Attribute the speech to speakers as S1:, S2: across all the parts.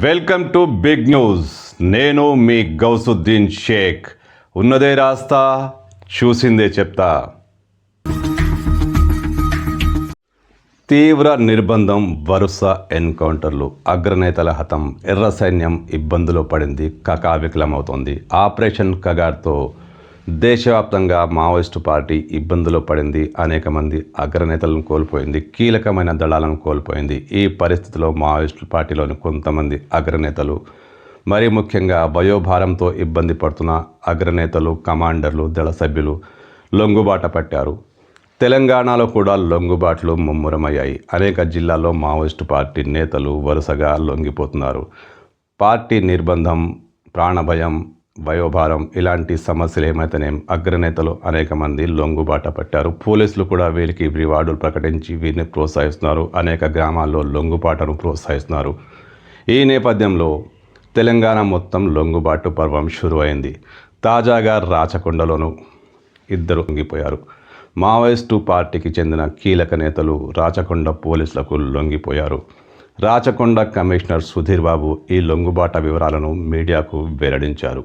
S1: Welcome to big news. నేను మీ గౌసుద్దీన్ షేక్. ఉన్నదే రాస్తా చూసిందే చెప్తా. తీవ్ర నిర్బంధం వరుస ఎన్కౌంటర్లు. అగ్రనేతల హతం ఎర్ర సైన్యం ఇబ్బందులో పడింది కకావికలమవుతోంది. ఆపరేషన్ కగార్తో దేశవ్యాప్తంగా మావోయిస్టు పార్టీ ఇబ్బందులో పడింది. అనేక మంది అగ్రనేతలను కోల్పోయింది. కీలకమైన దళాలను కోల్పోయింది. ఈ పరిస్థితిలో మావోయిస్టు పార్టీలోని కొంతమంది అగ్రనేతలు మరీ ముఖ్యంగా వయోభారంతో ఇబ్బంది పడుతున్న అగ్రనేతలు కమాండర్లు దళ సభ్యులు లొంగుబాట పట్టారు. తెలంగాణలో కూడా లొంగుబాట్లు ముమ్మరమయ్యాయి. అనేక జిల్లాల్లో మావోయిస్టు పార్టీ నేతలు వరుసగా లొంగిపోతున్నారు. పార్టీ నిర్బంధం ప్రాణభయం వయోభారం ఇలాంటి సమస్యలు ఏమైతేనేం అగ్రనేతలు అనేక మంది లొంగుబాట పట్టారు. పోలీసులు కూడా వీరికి రివార్డులు ప్రకటించి వీరిని ప్రోత్సహిస్తున్నారు. అనేక గ్రామాల్లో లొంగుబాటను ప్రోత్సహిస్తున్నారు. ఈ నేపథ్యంలో తెలంగాణ మొత్తం లొంగుబాటు పర్వం షురు అయింది తాజాగా రాచకొండలోను ఇద్దరు లొంగిపోయారు. మావోయిస్టు పార్టీకి చెందిన కీలక నేతలు రాచకొండ పోలీసులకు లొంగిపోయారు. రాచకొండ కమిషనర్ సుధీర్ బాబు ఈ లొంగుబాట వివరాలను మీడియాకు వెల్లడించారు.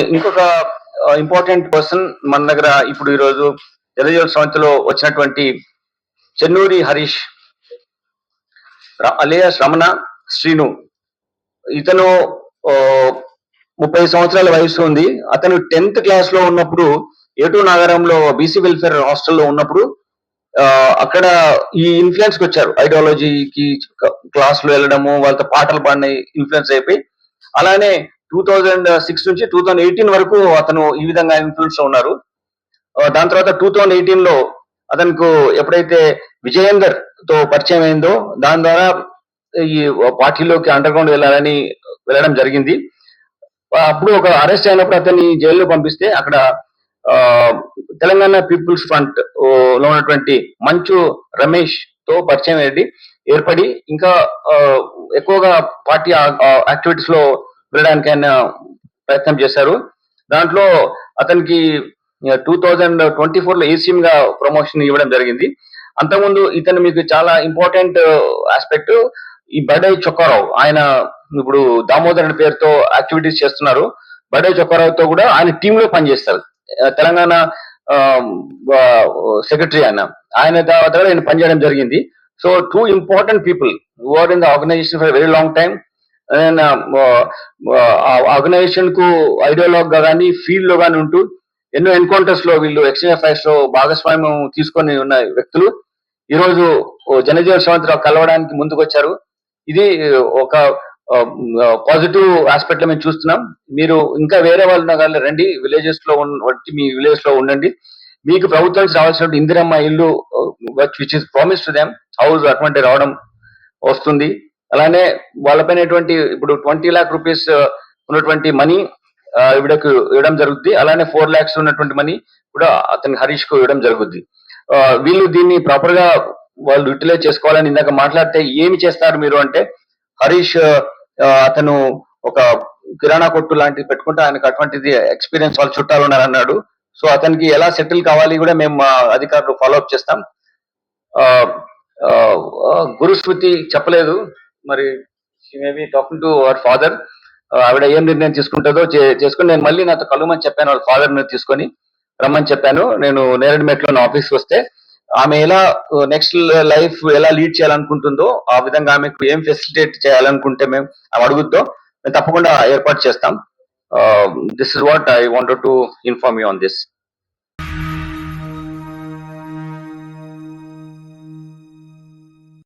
S2: ఇంకొక ఇంపార్టెంట్ పర్సన్ మన దగ్గర ఇప్పుడు ఈరోజు జలజల సంవత్సరంలో వచ్చినటువంటి చెన్నూరి హరీష్ ర- అలియాస్ రమణ శ్రీను. ఇతను ముప్పై సంవత్సరాల వయసు ఉంది. అతను టెన్త్ క్లాస్లో ఉన్నప్పుడు ఏటూ నగరంలో బీసీ వెల్ఫేర్ హాస్టల్లో ఉన్నప్పుడు అక్కడ ఈ ఇన్ఫ్లుయెన్స్కి వచ్చారు. ఐడియాలజీకి క్లాస్లో వెళ్ళడము వాళ్ళతో పాటలు పాడిన ఇన్ఫ్లుయెన్స్ అయిపోయి అలానే టూ థౌజండ్ సిక్స్ నుంచి టూ థౌజండ్ ఎయిటీన్ వరకు అతను ఈ విధంగా ఇన్ఫ్లుయెన్స్లో ఉన్నారు. దాని తర్వాత టూ థౌజండ్ ఎయిటీన్లో అతనికి ఎప్పుడైతే విజయేందర్తో పరిచయం అయిందో దాని ద్వారా ఈ పార్టీలోకి అండర్ గ్రౌండ్ వెళ్ళాలని వెళ్ళడం జరిగింది. అప్పుడు ఒక అరెస్ట్ అయినప్పుడు అతన్ని జైల్లో పంపిస్తే అక్కడ తెలంగాణ పీపుల్స్ ఫ్రంట్లో ఉన్నటువంటి మంచు రమేష్తో పరిచయం అయ్యి ఏర్పడి ఇంకా ఎక్కువగా పార్టీ యాక్టివిటీస్లో వెళ్ళడానికి ఆయన ప్రయత్నం చేశారు. దాంట్లో అతనికి టూ థౌజండ్ ట్వంటీ ఫోర్లో ఏసీఎం గా ప్రమోషన్ ఇవ్వడం జరిగింది. అంతకుముందు ఇతను మీకు చాలా ఇంపార్టెంట్ ఆస్పెక్ట్ ఈ బడై చొక్కారావు. ఆయన ఇప్పుడు దామోదర్ అనే పేరుతో యాక్టివిటీస్ చేస్తున్నారు. బడై చొక్కారావుతో కూడా ఆయన టీమ్లో పనిచేస్తారు తెలంగాణ సెక్రటరీ ఆయన. ఆయన తర్వాత కూడా ఆయన పనిచేయడం జరిగింది. So two important people are in the organisation for very long time ఆర్గనైజేషన్కు ideology గా కానీ ఫీల్డ్లో కానీ ఉంటూ ఎన్నో ఎన్కౌంటర్స్లో వీళ్ళు ఎక్స్చేంజ్ అఫైర్స్లో భాగస్వామ్యం తీసుకొని ఉన్న వ్యక్తులు ఈ రోజు జనజీవ సంవత్సరం కలవడానికి ముందుకు వచ్చారు ఇది ఒక పాజిటివ్ ఆస్పెక్ట్లో మేము చూస్తున్నాం. మీరు ఇంకా వేరే వాళ్ళు కానీ రండి విలేజెస్లో వచ్చి మీ విలేజ్లో ఉండండి. మీకు ప్రభుత్వం రావాల్సిన ఇందిరమ్మ ఇల్లు which is promise to them house అటువంటి రావడం వస్తుంది. అలానే వాళ్ళపైనటువంటి ఇప్పుడు ట్వంటీ లాక్ రూపీస్ ఉన్నటువంటి మనీ ఈవిడకు ఇవ్వడం జరుగుద్ది. అలానే ఫోర్ లాక్స్ ఉన్నటువంటి మనీ కూడా అతని హరీష్కు ఇవ్వడం జరుగుద్ది. వీళ్ళు దీన్ని ప్రాపర్గా వాళ్ళు యూటిలైజ్ చేసుకోవాలని ఇందాక మాట్లాడితే ఏమి చేస్తారు మీరు అంటే హరీష్ అతను ఒక కిరాణా కొట్టు లాంటిది పెట్టుకుంటే ఆయనకు అటువంటిది ఎక్స్పీరియన్స్ వాళ్ళు చుట్టాలు ఉన్నారు అన్నాడు సో అతనికి ఎలా సెటిల్ కావాలి కూడా మేము మా అధికారులు ఫాలో అప్ చేస్తాం. ఆ, గురుస్మృతి చెప్పలేదు. మరి maybe talking to our father ఆవిడ ఏం నిర్ణయం తీసుకుంటుందో చేసుకుని నేను మళ్ళీ నాతో కలవమని చెప్పాను వాళ్ళ ఫాదర్ని తీసుకొని రమ్మని చెప్పాను. నేను నేరడిమెట్లో నా ఆఫీస్కి వస్తే ఆమె ఎలా uh, నెక్స్ట్ లైఫ్ ఎలా లీడ్ చేయాలనుకుంటుందో ఆ విధంగా ఆమెకు ఏం ఫెసిలిటేట్ చేయాలనుకుంటే మేము ఆమె అడుగుతో మేము తప్పకుండా ఏర్పాటు చేస్తాం. This is what I wanted to inform you on this